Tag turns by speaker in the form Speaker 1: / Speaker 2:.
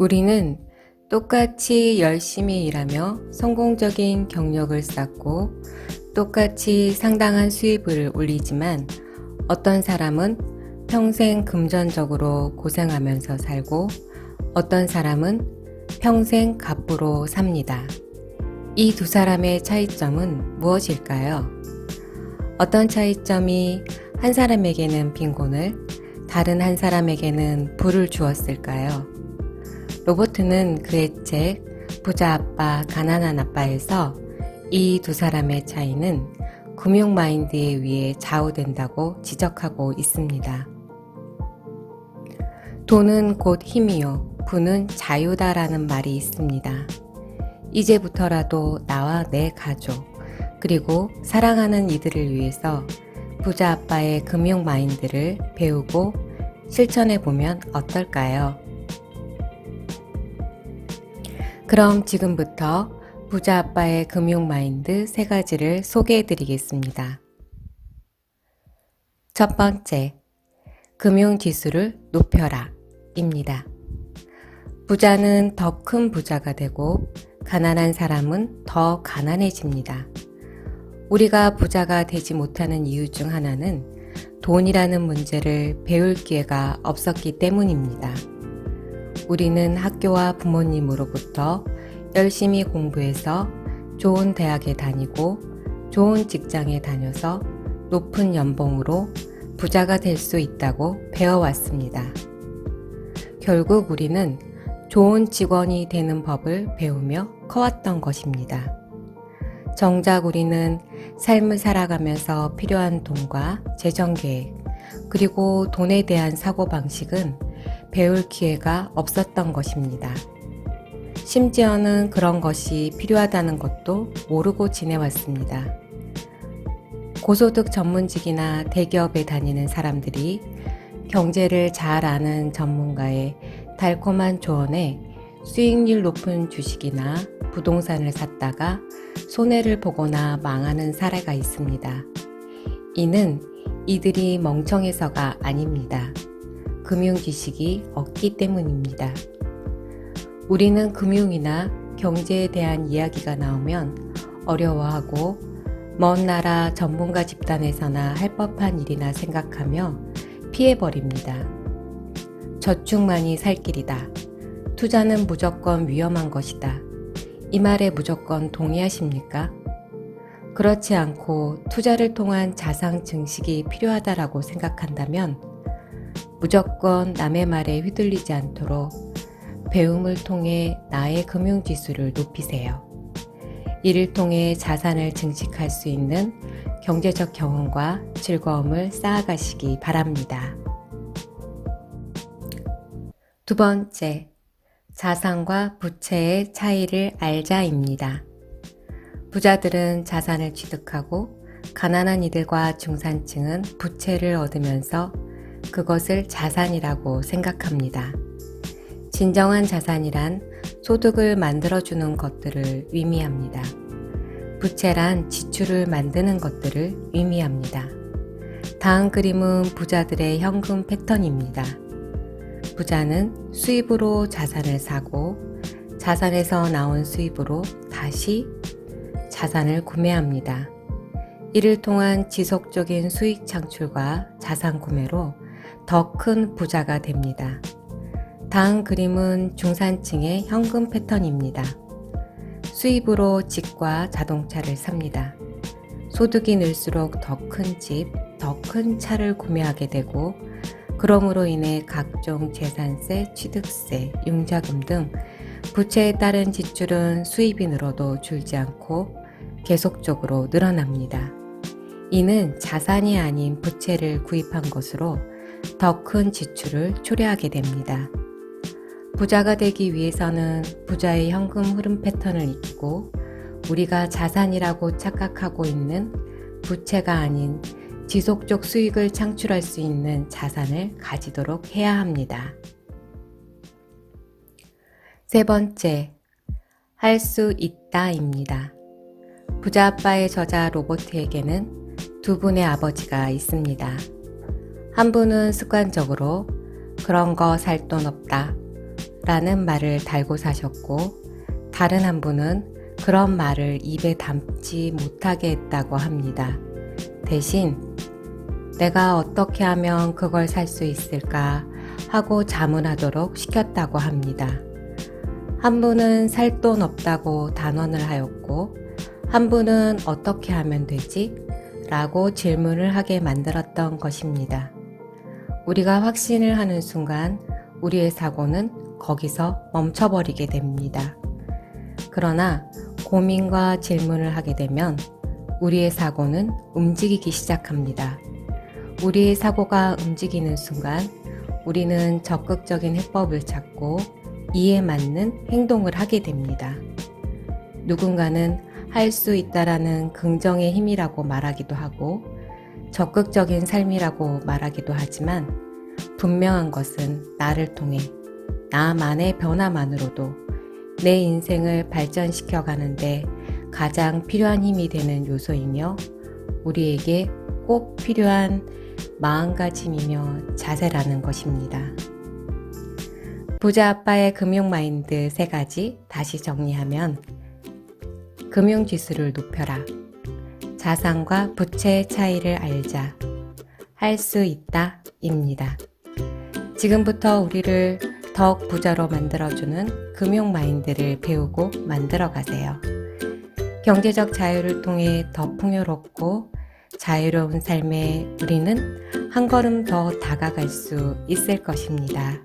Speaker 1: 우리는 똑같이 열심히 일하며 성공적인 경력을 쌓고 똑같이 상당한 수입을 올리지만 어떤 사람은 평생 금전적으로 고생하면서 살고 어떤 사람은 평생 갑부로 삽니다. 이 두 사람의 차이점은 무엇일까요? 어떤 차이점이 한 사람에게는 빈곤을, 다른 한 사람에게는 부를 주었을까요? 로버트는 그의 책 부자 아빠, 가난한 아빠에서 이 두 사람의 차이는 금융 마인드에 의해 좌우된다고 지적하고 있습니다. 돈은 곧 힘이요, 부는 자유다라는 말이 있습니다. 이제부터라도 나와 내 가족, 그리고 사랑하는 이들을 위해서 부자 아빠의 금융 마인드를 배우고 실천해 보면 어떨까요? 그럼 지금부터 부자 아빠의 금융 마인드 세 가지를 소개해 드리겠습니다. 첫 번째, 금융 지수를 높여라 입니다. 부자는 더 큰 부자가 되고 가난한 사람은 더 가난해집니다. 우리가 부자가 되지 못하는 이유 중 하나는 돈이라는 문제를 배울 기회가 없었기 때문입니다. 우리는 학교와 부모님으로부터 열심히 공부해서 좋은 대학에 다니고 좋은 직장에 다녀서 높은 연봉으로 부자가 될 수 있다고 배워왔습니다. 결국 우리는 좋은 직원이 되는 법을 배우며 커왔던 것입니다. 정작 우리는 삶을 살아가면서 필요한 돈과 재정 계획, 그리고 돈에 대한 사고방식은 배울 기회가 없었던 것입니다. 심지어는 그런 것이 필요하다는 것도 모르고 지내왔습니다. 고소득 전문직이나 대기업에 다니는 사람들이 경제를 잘 아는 전문가의 달콤한 조언에 수익률 높은 주식이나 부동산을 샀다가 손해를 보거나 망하는 사례가 있습니다. 이는 이들이 멍청해서가 아닙니다. 금융 지식이 없기 때문입니다. 우리는 금융이나 경제에 대한 이야기가 나오면 어려워하고 먼 나라 전문가 집단에서나 할 법한 일이나 생각하며 피해버립니다. 저축만이 살 길이다. 투자는 무조건 위험한 것이다. 이 말에 무조건 동의하십니까? 그렇지 않고 투자를 통한 자산 증식이 필요하다라고 생각한다면 무조건 남의 말에 휘둘리지 않도록 배움을 통해 나의 금융 지수를 높이세요. 이를 통해 자산을 증식할 수 있는 경제적 경험과 즐거움을 쌓아가시기 바랍니다. 두 번째, 자산과 부채의 차이를 알자입니다. 부자들은 자산을 취득하고 가난한 이들과 중산층은 부채를 얻으면서 그것을 자산이라고 생각합니다. 진정한 자산이란 소득을 만들어주는 것들을 의미합니다. 부채란 지출을 만드는 것들을 의미합니다. 다음 그림은 부자들의 현금 패턴입니다. 부자는 수입으로 자산을 사고 자산에서 나온 수입으로 다시 자산을 구매합니다. 이를 통한 지속적인 수익 창출과 자산 구매로 더 큰 부자가 됩니다. 다음 그림은 중산층의 현금 패턴입니다. 수입으로 집과 자동차를 삽니다. 소득이 늘수록 더 큰 집, 더 큰 차를 구매하게 되고, 그러므로 인해 각종 재산세, 취득세, 융자금 등 부채에 따른 지출은 수입이 늘어도 줄지 않고 계속적으로 늘어납니다. 이는 자산이 아닌 부채를 구입한 것으로 더 큰 지출을 초래하게 됩니다. 부자가 되기 위해서는 부자의 현금 흐름 패턴을 익히고 우리가 자산이라고 착각하고 있는 부채가 아닌 지속적 수익을 창출할 수 있는 자산을 가지도록 해야 합니다. 세 번째, 할 수 있다입니다. 부자 아빠의 저자 로버트에게는 두 분의 아버지가 있습니다. 한 분은 습관적으로 그런 거 살 돈 없다. 라는 말을 달고 사셨고, 다른 한 분은 그런 말을 입에 담지 못하게 했다고 합니다. 대신 내가 어떻게 하면 그걸 살 수 있을까 하고 자문하도록 시켰다고 합니다. 한 분은 살 돈 없다고 단언을 하였고, 한 분은 어떻게 하면 되지? 라고 질문을 하게 만들었던 것입니다. 우리가 확신을 하는 순간 우리의 사고는 거기서 멈춰버리게 됩니다. 그러나 고민과 질문을 하게 되면 우리의 사고는 움직이기 시작합니다. 우리의 사고가 움직이는 순간 우리는 적극적인 해법을 찾고 이에 맞는 행동을 하게 됩니다. 누군가는 할 수 있다라는 긍정의 힘이라고 말하기도 하고 적극적인 삶이라고 말하기도 하지만 분명한 것은 나를 통해 나만의 변화만으로도 내 인생을 발전시켜 가는데 가장 필요한 힘이 되는 요소이며 우리에게 꼭 필요한 마음가짐이며 자세라는 것입니다. 부자 아빠의 금융 마인드 세 가지 다시 정리하면 금융 지수를 높여라. 자산과 부채의 차이를 알자. 할 수 있다. 입니다. 지금부터 우리를 더욱 부자로 만들어주는 금융 마인드를 배우고 만들어 가세요. 경제적 자유를 통해 더 풍요롭고 자유로운 삶에 우리는 한 걸음 더 다가갈 수 있을 것입니다.